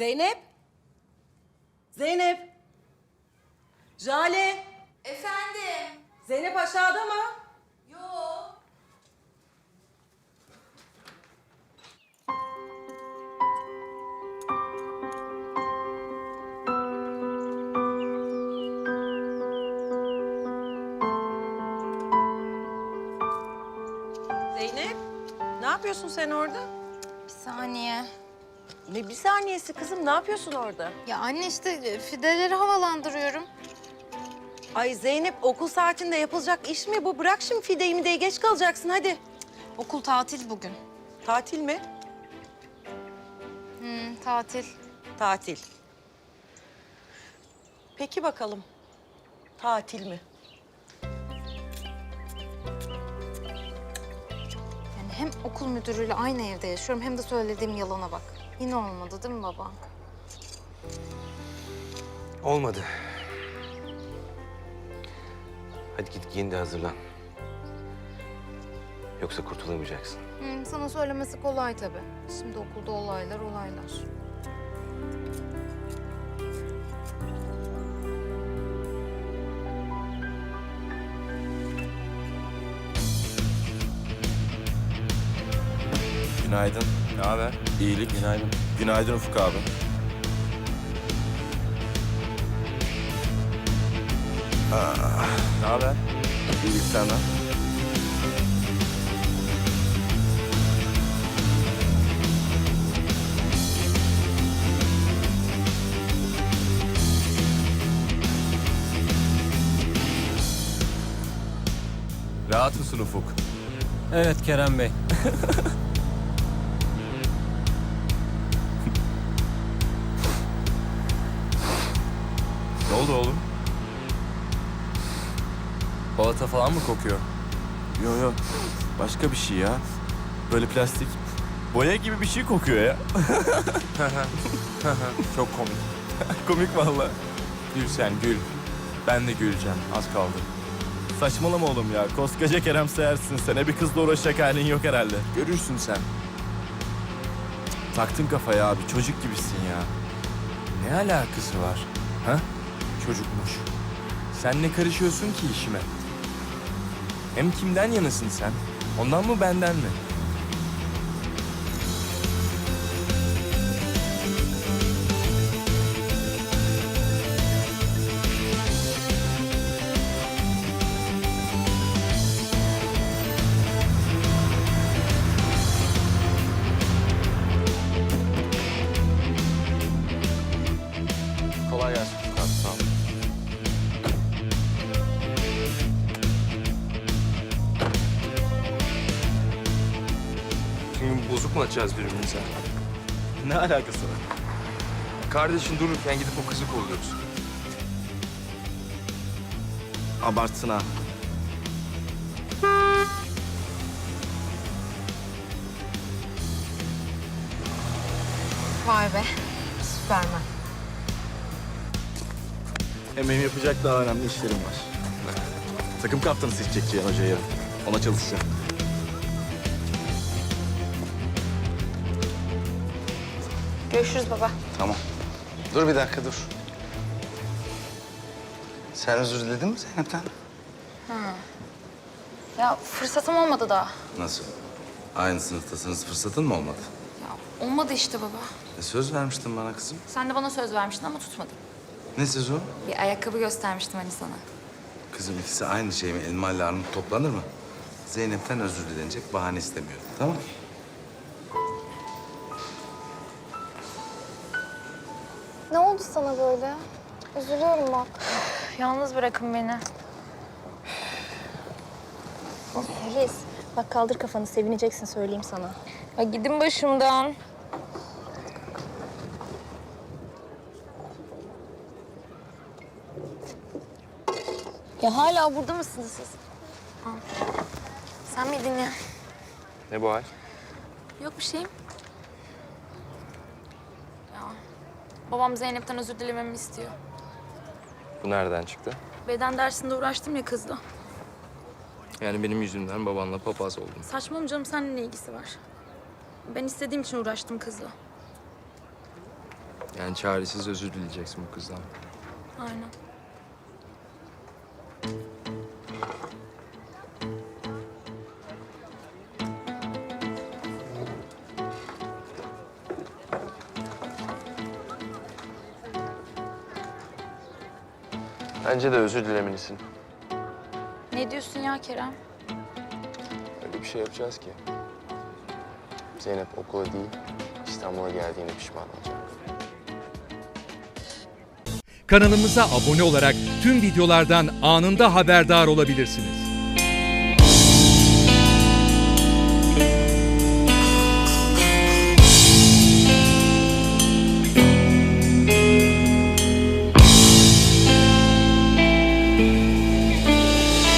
Zeynep? Zeynep? Jale? Efendim? Zeynep aşağıda mı? Yo. Zeynep? Ne yapıyorsun sen orada? Bir saniye. Ne bir saniyesi kızım ne yapıyorsun orada? Ya anne işte e, fideleri havalandırıyorum. Ay Zeynep okul saatinde yapılacak iş mi bu? Bırak şimdi fideyi mideyi geç kalacaksın hadi. Okul tatil bugün. Tatil mi? Hmm, tatil. Tatil. Peki bakalım. Tatil mi? Yani hem okul müdürüyle aynı evde yaşıyorum hem de söylediğim yalana bak. Yine olmadı değil mi baba? Olmadı. Hadi git giyin de hazırlan. Yoksa kurtulamayacaksın. Hmm, sana söylemesi kolay tabii. Şimdi okulda olaylar olaylar. Günaydın. Ne haber? İyilik. Günaydın. Günaydın Ufuk abi. Ne haber? İyilik senden. Rahat mısın Ufuk? Evet Kerem Bey. Oldu oğlum? Balata falan mı kokuyor? Yo yo. Başka bir şey ya. Böyle plastik. Boya gibi bir şey kokuyor ya. Çok komik. Komik vallahi. Gül sen gül. Ben de güleceğim. Az kaldı. Saçmalama oğlum ya. Koskoca Kerem Seher'sin. Sana bir kızla uğraşacak halin yok herhalde. Görürsün sen. Taktın kafaya abi. Çocuk gibisin ya. Ne alakası var? Ha? Çocukmuş. Sen ne karışıyorsun ki işime? Hem kimden yanasın sen? Ondan mı benden mi? Bozuk mu atacağız birbirimize? Ne alakası var? Kardeşin dururken gidip o kızı kolluyoruz. Abartsın ha. Vay be. Süpermen. Hem benim yapacak daha önemli işlerim var. Takım kaptanı seçecek Cihan Hoca yarın. Ona çalışacağım. Görüşürüz baba. Tamam. Dur bir dakika dur. Sen özür diledin mi Zeynep'ten? Ya fırsatım olmadı daha. Nasıl? Aynı sınıftasınız fırsatın mı olmadı? Ya olmadı işte baba. E, söz vermiştin bana kızım. Sen de bana söz vermiştin ama tutmadın. Ne sözü o? Bir ayakkabı göstermiştim hani sana. Kızım ikisi aynı şey mi? Elma ile armut toplanır mı? Zeynep'ten özür dilenecek bahane istemiyor. Tamam Ne oldu sana böyle? Üzülüyorum bak. Yalnız bırakın beni. Filiz, bak kaldır kafanı sevineceksin söyleyeyim sana. Ya gidin başımdan. Ya hala burada mısınız siz? Sen miydin ya? Ne bu hal? Yok bir şeyim. Ya babam Zeynep'ten özür dilememi istiyor. Bu nereden çıktı? Beden dersinde uğraştım ya kızla. Yani benim yüzümden babanla papaz oldun. Saçmalama canım seninle ne ilgisi var? Ben istediğim için uğraştım kızla. Yani çaresiz özür dileyeceksin bu kızdan. Aynen. Bence de özür dilemelisin. Ne diyorsun ya Kerem? Öyle bir şey yapacağız ki. Zeynep okula değil, İstanbul'a geldiğine pişman olacak. Kanalımıza abone olarak tüm videolardan anında haberdar olabilirsiniz.